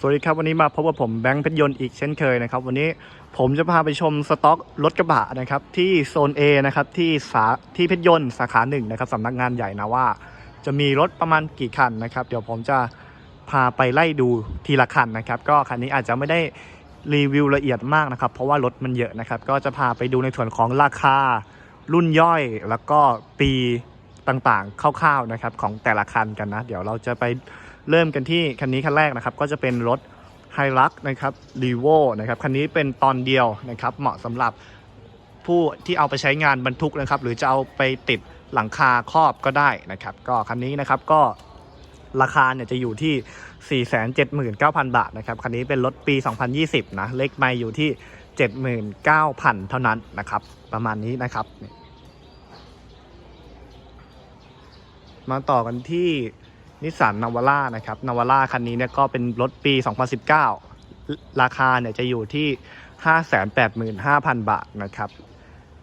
สวัสดีครับวันนี้มาพบกับผมแบงค์เพชรยนต์อีกเช่นเคยนะครับ วันนี้ผมจะพาไปชมสต็อกรถกระบะนะครับ ที่โซน A นะครับที่สาที่เพชรยนต์สาขาหนึ่งนะครับสำนักงานใหญ่นะว่า จะมีรถประมาณกี่คันนะครับ เดี๋ยวผมจะพาไปไล่ดูทีละคันนะครับ ก็คันนี้อาจจะไม่ได้รีวิวละเอียดมากนะครับ เพราะว่ารถมันเยอะนะครับ ก็จะพาไปดูในส่วนของราคา รุ่นย่อยแล้วก็ปีต่างๆคร่าวๆนะครับของแต่ละคันกันนะ เดี๋ยวเราจะไป เริ่มกันที่คันนี้คันแรกนะครับ ก็จะเป็นรถไฮรักนะครับรีโวนะครับคันนี้เป็นตอนเดียวนะครับ เหมาะสำหรับผู้ที่เอาไปใช้งานบรรทุกนะครับ หรือจะเอาไปติดหลังคาครอบก็ได้นะครับ ก็คันนี้นะครับก็ราคาเนี่ยจะอยู่ที่ 479,000 บาทนะครับ คันนี้เป็นรถปี 2020 นะ เลขไม่อยู่ที่ 79,000 เท่านั้นนะครับ ประมาณนี้นะครับ มาต่อกันที่ นิสสันนาวาร่านะครับนาวาร่าคันนี้เนี่ยก็เป็นรถปี 2019 ราคาเนี่ยจะอยู่ที่ 585,000 บาทนะครับ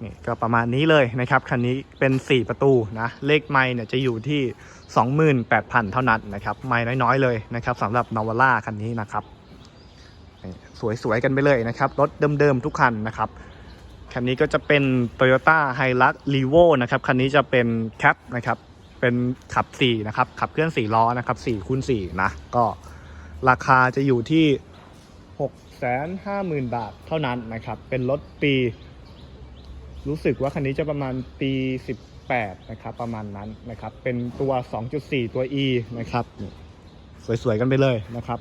นี่ก็ประมาณนี้เลยนะครับ คันนี้เป็น 4 ประตูนะ เลขไม้เนี่ยจะอยู่ที่ 28,000 เท่านั้นนะครับ ไม้น้อยๆเลยนะครับสำหรับนาวาร่าคันนี้นะครับสวยๆกันไปเลยนะครับ รถเดิมๆทุกคันนะครับ คันนี้ก็จะเป็น Toyota Hilux Revo นะครับ คันนี้จะเป็นแคปนะครับ เป็นขับ4นะครับ ขับเคลื่อน4ล้อนะครับ4คูณ4นะ ก็ราคาจะอยู่ที่650,000บาทเท่านั้นนะครับ เป็นรถปี รู้สึกว่าคันนี้จะประมาณปี18นะครับประมาณนั้นนะครับ เป็นตัว2.4ตัว E นะครับสวยๆกันไปเลยนะครับ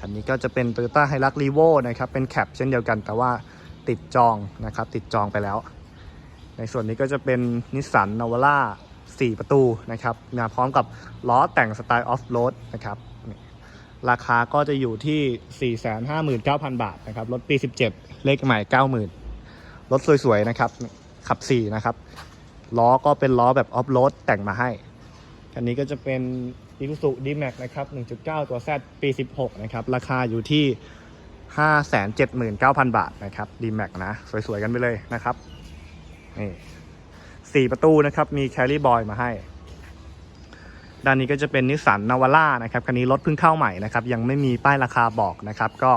คันนี้ก็จะเป็น Toyota Hilux Revo นะครับ เป็นแคปเช่นเดียวกัน แต่ว่าติดจองนะครับ ติดจองไปแล้ว ในส่วนนี้ก็จะเป็นนิสสันนาวาร่า4 ประตูนะครับมาพร้อมกับล้อแต่งสไตล์ออฟโรดนะครับราคาก็จะอยู่ที่ 459,000 บาทนะครับรถปี 17 เลขใหม่ 90,000 รถสวยๆนะครับ ขับ 4 นะครับ ล้อก็เป็นล้อแบบออฟโรดแต่งมาให้ คันนี้ก็จะเป็น i s u z u D-Max นะครับ 1.9 ตัว Z ปี 16 นะครับ ราคาอยู่ที่ 579,000 บาทนะครับ D-Max นะ สวยๆกันไปเลยนะครับ นี่สี่ประตูนะครับ มีแคล r ี b บอยมาให้ ด้านนี้ก็จะเป็นนิสสันนาวาร่านะครับคันนี้รถเพิ่งเข้าใหม่นะครับ ยังไม่มีป้ายราคาบอกนะครับ ก็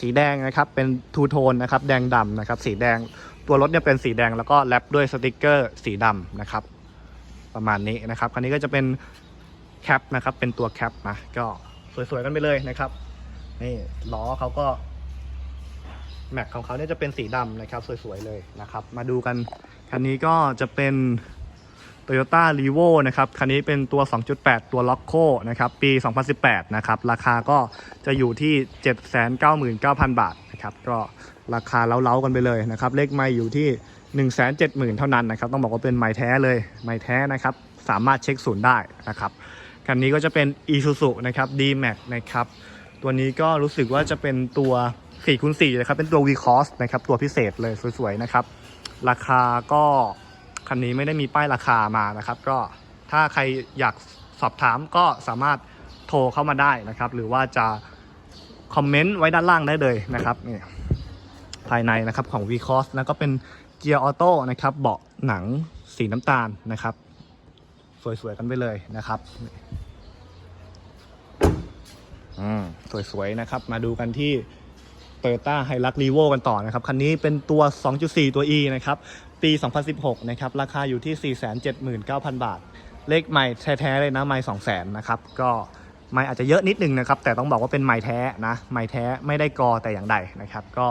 สีแดงนะครับ เป็นทูโทนนะครับ แดงดำนะครับ สีแดง ตัวรถเนี่ยเป็นสีแดงแล้วก็แรปด้วยสติกเกอร์สีดำนะครับ ประมาณนี้นะครับ คันนี้ก็จะเป็นแคปนะครับ เป็นตัวแคปนะ ก็สวยๆกันไปเลยนะครับ นี่ล้อเขาก็ แม็กของเขาเนี่ยจะเป็นสีดำนะครับสวยๆเลยนะครับ มาดูกัน คันนี้ก็จะเป็น Toyota r e v o นะครับ คันนี้เป็นตัว 2.8 ตัว l o c k o นะครับ ปี 2018 นะครับ ราคาก็จะอยู่ที่ 799,000 บาทนะครับ ก็ราคาเล้าๆกันไปเลยนะครับ เลขไม่อยู่ที่ 170,000 เท่านั้นนะครับ ต้องบอกว่าเป็นไม้แท้เลย ไม้แท้นะครับ สามารถเช็คศูนย์ได้นะครับ คันนี้ก็จะเป็น Isuzu นะครับ D-Max นะครับ ตัวนี้ก็รู้สึกว่าจะเป็นตัว 4คูณ4นะครับ เป็นตัว v c o s นะครับ ตัวพิเศษเลยสวยๆนะครับ ราคาก็คันนี้ไม่ได้มีป้ายราคามานะครับ ก็ถ้าใครอยากสอบถามก็สามารถโทรเข้ามาได้นะครับ หรือว่าจะคอมเมนต์ไว้ด้านล่างได้เลยนะครับนี่ภายในนะครับของ v c o s แล้วก็เป็นเกียร์ออโต้นะครับเบาะหนังสีน้ำตาลนะครับ สวยๆกันไปเลยนะครับอืมสวยๆนะครับ มาดูกันที่ Toyota Hilux Revo กันต่อนะครับ คันนี้เป็นตัว 2.4 ตัว E นะครับ ปี 2016 นะครับ ราคาอยู่ที่ 479,000 บาท เลขใหม่แท้ๆเลยนะไม่200,000นะครับ ก็ไม่อาจจะเยอะนิดนึงนะครับ แต่ต้องบอกว่าเป็นไม้แท้นะไม้แท้ไม่ได้กอแต่อย่างใดนะครับ ก็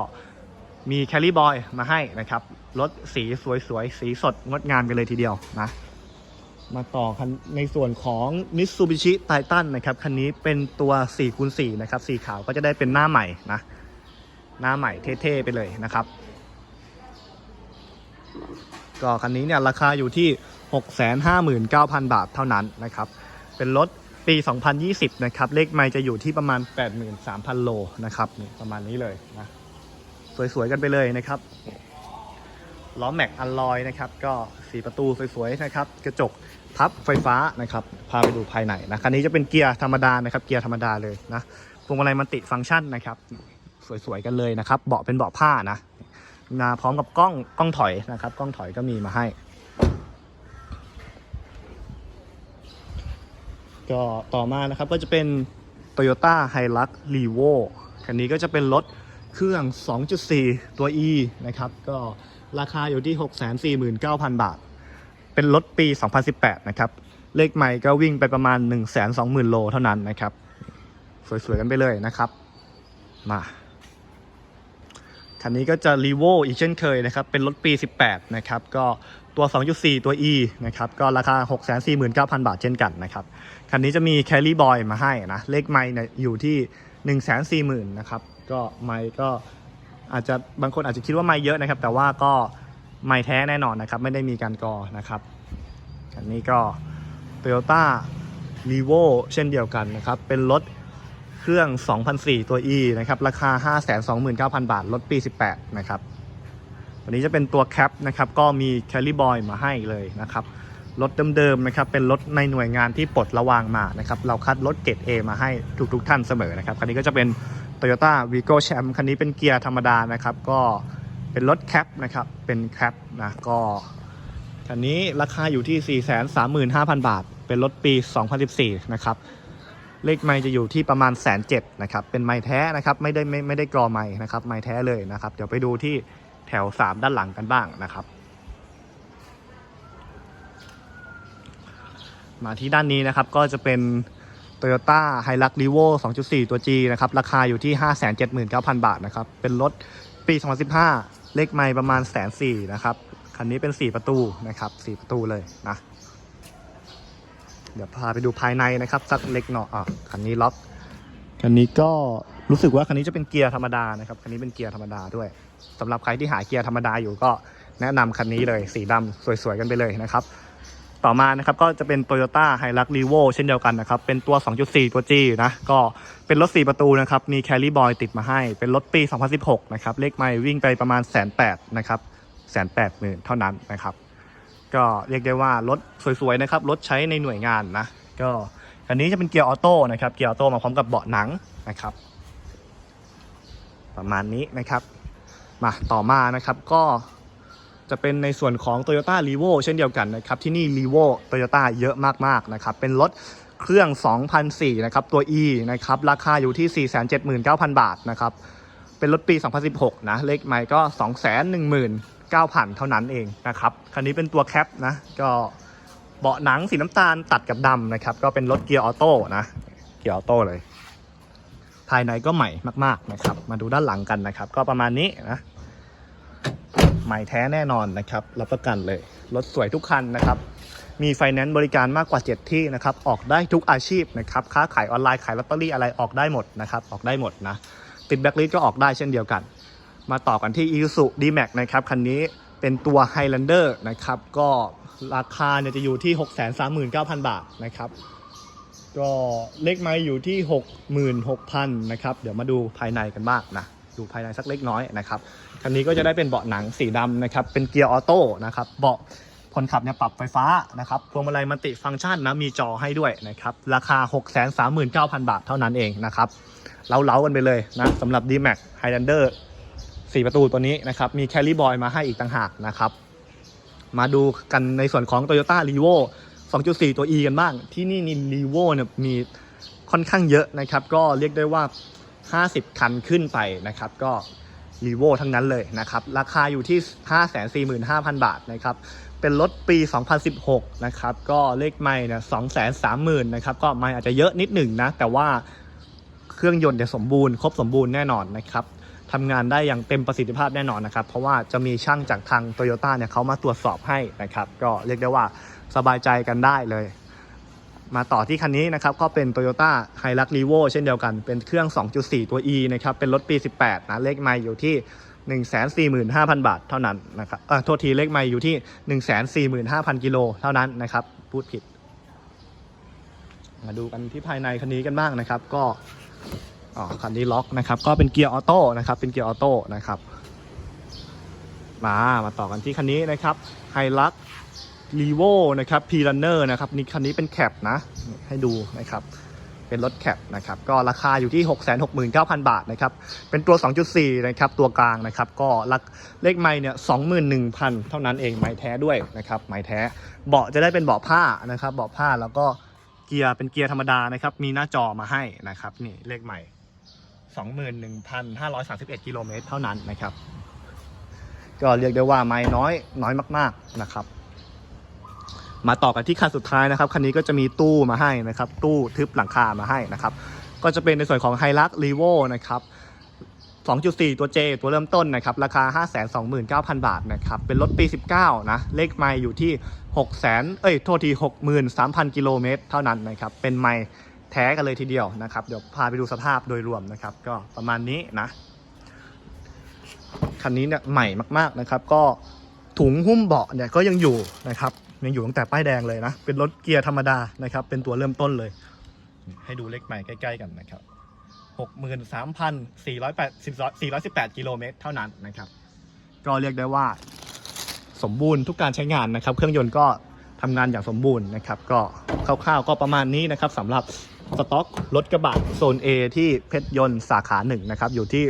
มีแคล r ี b บอยมาให้นะครับรถสีสวยๆ สีสดงดงามกันเลยทีเดียวนะ มาต่อคันในส่วนของ Mitsubishi Titan นะครับ คันนี้เป็นตัว4คูณ4นะครับ สีขาวก็จะได้เป็นหน้าใหม่นะ หน้าใหม่เท่ๆไปเลยนะครับ ก็คันนี้เนี่ยราคาอยู่ที่ 659,000 บาทเท่านั้นนะครับ เป็นรถปี 2020 นะครับ เลขไมล์จะอยู่ที่ประมาณ 83,000 โลนะครับประมาณนี้เลยนะ สวยๆ กันไปเลยนะครับ ล้อแม็กอัลลอยนะครับ ก็สีประตูสวยๆ นะครับ กระจกพับไฟฟ้านะครับ พาไปดูภายในนะ คันนี้จะเป็นเกียร์ธรรมดานะครับ เกียร์ธรรมดาเลยนะพวงมาลัยมันติฟังก์ชันนะครับ สวยๆกันเลยนะครับ เบาะเป็นเบาะผ้านะมาพร้อมกับกล้องกล้องถอยนะครับ กล้องถอยก็มีมาให้ ก็ต่อมานะครับก็จะเป็น Toyota Hilux Revo คันนี้ก็จะเป็นรถเครื่อง 2.4 ตัว E นะครับ ก็ราคาอยู่ที่ 649,000 บาท เป็นรถปี 2018 นะครับ เลขใหม่ก็วิ่งไปประมาณ 120,000 โลเท่านั้นนะครับ สวยๆกันไปเลยนะครับ มา คันนี้ก็จะ r e v o อีกเช่นเคยนะครับ เป็นรถปี 18 นะครับ ก็ตัว 2.4 ตัว E นะครับ ก็ราคา 649,000 บาทเช่นกันนะครับ คันนี้จะมี Carry Boy มาให้นะ เลขไม้เนี่ยอยู่ที่ 140,000นะครับ ก็ไม้ก็อาจจะบางคนอาจจะคิดว่าไม้เยอะนะครับ แต่ว่าก็ไม้แท้แน่นอนนะครับ ไม่ได้มีการกอนะครับคันนี้ก็ Toyota r e v o เช่นเดียวกันนะครับ เป็นรถ เครื่อง 2004 ตัว E นะครับ ราคา 529,000 บาทรถปี 18 นะครับ ตัวนี้จะเป็นตัวแคปนะครับ ก็มี Carry Boy มาให้เลยนะครับ รถเดิมๆนะครับ เป็นรถในหน่วยงานที่ปลดระวางมานะครับ เราคัดรถเกรด A มาให้ทุกๆท่านเสมอนะครับ คันนี้ก็จะเป็น Toyota Vigo Champ คันนี้เป็นเกียร์ธรรมดานะครับ ก็เป็นรถแคปนะครับ เป็นแคปนะ ก็คันนี้ราคาอยู่ที่ 435,000 บาท เป็นรถปี 2014 นะครับ เลขไม้จะอยู่ที่ประมาณแสนเจ็ดนะครับเป็นไม้แท้นะครับไม่ได้ไม่ไม่ได้กรอไม้นะครับไม้แท้เลยนะครับเดี๋ยวไปดูที่แถว 3 ด้านหลังกันบ้างนะครับ มาที่ด้านนี้นะครับก็จะเป็น Toyota Hilux Revo 2.4 ตัว G นะครับราคาอยู่ที่ 579,000 บาทนะครับเป็นรถปี 2015 เลขไม้ประมาณแสนสี่นะครับคันนี้เป็น 4 ประตูนะครับ4ประตูเลยนะ เดี๋ยวพาไปดูภายในนะครับสักเล็กหน่อยอะคันนี้ล็อกคันนี้ก็รู้สึกว่าคันนี้จะเป็นเกียร์ธรรมดานะครับคันนี้เป็นเกียร์ธรรมดาด้วยสำหรับใครที่หาเกียร์ธรรมดาอยู่ก็แนะนำคันนี้เลยสีดำสวยๆกันไปเลยนะครับ ต่อมานะครับก็จะเป็น Toyota Hilux Revo เช่นเดียวกันนะครับ เป็นตัว 2.4 ตัว G นะก็เป็นรถ 4 ประตูนะครับ มี Carry Boy ติดมาให้ เป็นรถปี 2016 นะครับเลขไมล์วิ่งไปประมาณแสนแปดนะครับแสนแปดหมื่นเท่านั้นนะครับ ก็เรียกได้ว่ารถสวยๆนะครับรถใช้ในหน่วยงานนะ ก็คันนี้จะเป็นเกียร์ออโต้นะครับเกียร์ออโต้มาพร้อมกับเบาะหนังนะครับ ประมาณนี้นะครับมาต่อมานะครับก็จะเป็นในส่วนของ Toyota r e v o เช่นเดียวกันนะครับ ที่นี่ r e v o Toyota เยอะมากๆนะครับ เป็นรถเครื่อง 2004นะครับ ตัว E นะครับ ราคาอยู่ที่ 479,000 บาทนะครับ เป็นรถปี 2016 นะ เลขใหม่ก็ 210,000 9,000 เท่านั้นเองนะครับคันนี้เป็นตัวแคปนะก็เบาะหนังสีน้ำตาลตัดกับดำนะครับ ก็เป็นรถเกียร์ออโต้นะเกียร์ออโต้เลย ภายในก็ใหม่มาก ๆนะครับ มาดูด้านหลังกันนะครับ ก็ประมาณนี้นะ ใหม่แท้แน่นอนนะครับรับประกันเลยรถสวยทุกคันนะครับ มีไฟแนนซ์บริการมากกว่า 7 ที่นะครับ ออกได้ทุกอาชีพนะครับค้าขายออนไลน์ขายลอตเตอรี่อะไรออกได้หมดนะครับ ออกได้หมดนะติดแบ็คลิสก็ออกได้เช่นเดียวกัน มาต่อกันที่ Isuzu D-Max นะครับคันนี้เป็นตัว Highlander นะครับ ก็ราคาเนี่ยจะอยู่ที่ 639,000 บาทนะครับ ก็เลขไม้อยู่ที่ 66,000นะครับ เดี๋ยวมาดูภายในกันบ้างนะ ดูภายในสักเล็กน้อยนะครับ คันนี้ก็จะได้เป็นเบาะหนังสีดำนะครับ เป็นเกียร์ออโต้นะครับ เบาะคนขับเนี่ยปรับไฟฟ้านะครับ พวงมาลัยมัลติฟังก์ชันนะ มีจอให้ด้วยนะครับ ราคา 639,000 บาทเท่านั้นเองนะครับ เล้าๆกันไปเลยนะสำหรับ D-Max Highlander 4 ประตูตัวนี้นะครับ มี Carry Boy มาให้อีกต่างหากนะครับ มาดูกันในส่วนของ Toyota r e v o 2.4 ตัว E กันบ้าง ที่นี่นี่ r e v o เนี่ยมีค่อนข้างเยอะนะครับ ก็เรียกได้ว่า 50 คันขึ้นไปนะครับ ก็รีโวทั้งนั้นเลยนะครับ ราคาอยู่ที่ 545,000 บาทนะครับ เป็นรถปี 2016 นะครับ ก็เลขไม่เนี่ย230,000นะครับ ก็ไม่อาจจะเยอะนิดหนึ่งนะ แต่ว่าเครื่องยนต์เนี่ยสมบูรณ์ ครบสมบูรณ์แน่นอนนะครับ ทำงานได้อย่างเต็มประสิทธิภาพแน่นอนนะครับ เพราะว่าจะมีช่างจากทาง t o y ยต้เนี่ยเขามาตรวจสอบให้นะครับ ก็เรียกได้ว่าสบายใจกันได้เลย มาต่อที่คันนี้นะครับ ก็เป็น Toyota Hilux Revo เช่นเดียวกัน เป็นเครื่อง 2.4 ตัว E นะครับ เป็นรถปี 18 นะ เลขไมล์อยู่ที่145,000 บาทเท่านั้นนะครับเออโทษทีเลขไมล์อยู่ที่ 145,000 กิโลเท่านั้นนะครับ พูดผิด มาดูกันที่ภายในคันนี้กันบ้างนะครับ ก็ อ๋อคันนี้ล็อกนะครับ ก็เป็นเกียร์ออโต้นะครับ เป็นเกียร์ออโต้นะครับ มา มาต่อกันที่คันนี้นะครับ Hilux รีโวนะครับพีรันเนอร์นะครับนี่คันนี้เป็นแคปนะ ให้ดูนะครับเป็นรถแคปนะครับก็ราคาอยู่ที่ 669,000 บาทนะครับเป็นตัว 2.4 นะครับตัวกลางนะครับก็ลักเลขไม้เนี่ย21,000 เท่านั้นเองไม้แท้ด้วยนะครับไม้แท้เบาะจะได้เป็นเบาะผ้านะครับเบาะผ้าแล้วก็เกียร์เป็นเกียร์ธรรมดานะครับมีหน้าจอมาให้นะครับนี่เลขใหม่ 21,531 กิโลเมตรเท่านั้นนะครับ ก็เรียกได้ว่าไม่น้อยน้อยมากๆนะครับ มาต่อกันที่คันสุดท้ายนะครับ คันนี้ก็จะมีตู้มาให้นะครับ ตู้ทึบหลังคามาให้นะครับ ก็จะเป็นในส่วนของ h i l u x r e v o นะครับ2.4 ตัว J ตัวเริ่มต้นนะครับ ราคา 529,000 บาทนะครับ เป็นรถปี 19 นะ เลขไมล์อยู่ที่ 6 0 0 0 0 เอ้ย โทษที 63,000 กิโลเมตรเท่านั้นนะครับ เป็นไมล์ แท้กันเลยทีเดียวนะครับ เดี๋ยวพาไปดูสภาพโดยรวมนะครับ ก็ประมาณนี้นะ คันนี้เนี่ยใหม่มากๆนะครับ ก็ถุงหุ้มเบาะเนี่ยก็ยังอยู่นะครับยังอยู่ตั้งแต่ป้ายแดงเลยนะ เป็นรถเกียร์ธรรมดานะครับ เป็นตัวเริ่มต้นเลย ให้ดูเลขใหม่ใกล้ ๆ กันนะครับ63,418กิโลเมตรเท่านั้นนะครับ ก็เรียกได้ว่าสมบูรณ์ทุกการใช้งานนะครับ เครื่องยนต์ก็ทำงานอย่างสมบูรณ์นะครับ ก็คร่าวๆก็ประมาณนี้นะครับสำหรับ สต็อกรถกระบะโซน A ที่เพชรยนต์สาขาหนึ่งนะครับ อยู่ที่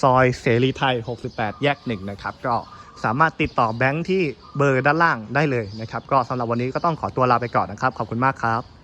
ซอยเสรีไทย 68 แยกหนึ่งนะครับ ก็สามารถติดต่อแบงค์ที่เบอร์ด้านล่างได้เลยนะครับ ก็สำหรับวันนี้ก็ต้องขอตัวลาไปก่อนนะครับ ขอบคุณมากครับ